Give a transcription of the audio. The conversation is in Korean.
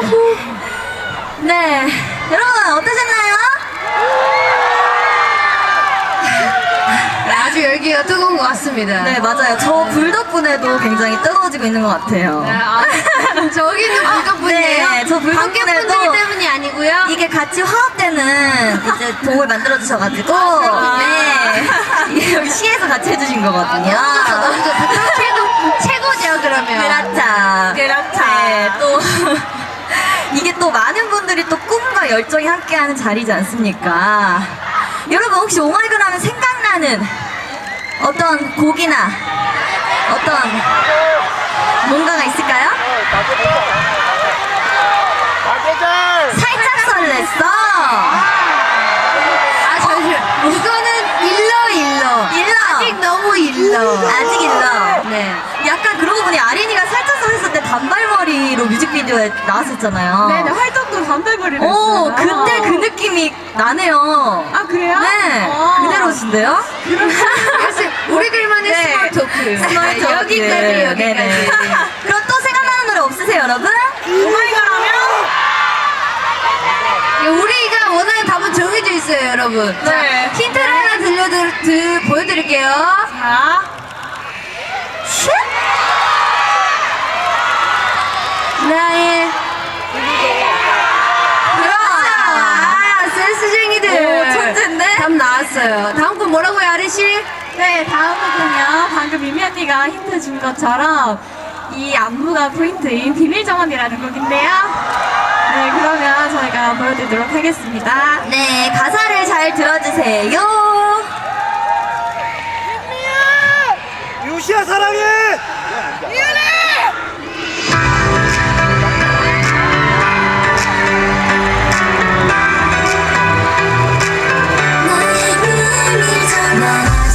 네. 여러분, 어떠셨나요? 네, 아주 열기가 뜨거운 것 같습니다. 네, 맞아요. 저 불 덕분에도 굉장히 뜨거워지고 있는 것 같아요. 네, 아, 저기 있는 불 덕분이에요. 네, 저 불 관객분들 덕분에도 때문이 아니고요. 이게 같이 화합되는 이제 봉을 만들어 주셔가지고, 아, 네. 이게 여기 시에서 같이 해주신 거거든요. 열정이 함께하는 자리지 않습니까? 여러분 혹시 오마이걸 하면 생각나는 어떤 곡이나 어떤 뭔가가 있을까요? 살짝 설렜어. 아, 잠시만. 이거는 일러, 일러. 일러. 아직 너무 일러. 아직 일러. 네. 약간 그러고 보니 아린이가 살짝 때 단발머리로 뮤직비디오에 나왔었잖아요. 네 네 활동도 단발머리를 오, 했어요. 그때 그 느낌이 나네요. 아 그래요? 네, 어. 그대로신데요? 역시 우리들만의 네. 스몰 토크. 스몰 토크. 여기까지, 여기까지. 네네. 그럼 또 생각나는 노래 없으세요, 여러분? 오마이걸 하면 예, 우리가 원하는 답은 정해져 있어요, 여러분. 네. 자, 힌트를 하나 들려드, 드, 보여드릴게요. 자 나의. 그렇죠. 아, 센스쟁이들. 오, 천재인데? 답 나왔어요. 다음 건 뭐라고요, 아리 씨? 네, 다음 곡은요. 방금 미미 언니가 힌트 준 것처럼 이 안무가 포인트인 비밀 정원이라는 곡인데요. 네, 그러면 저희가 보여드리도록 하겠습니다. 네, 가사를 잘 들어주세요. 유시야 사랑해! 너의 눈이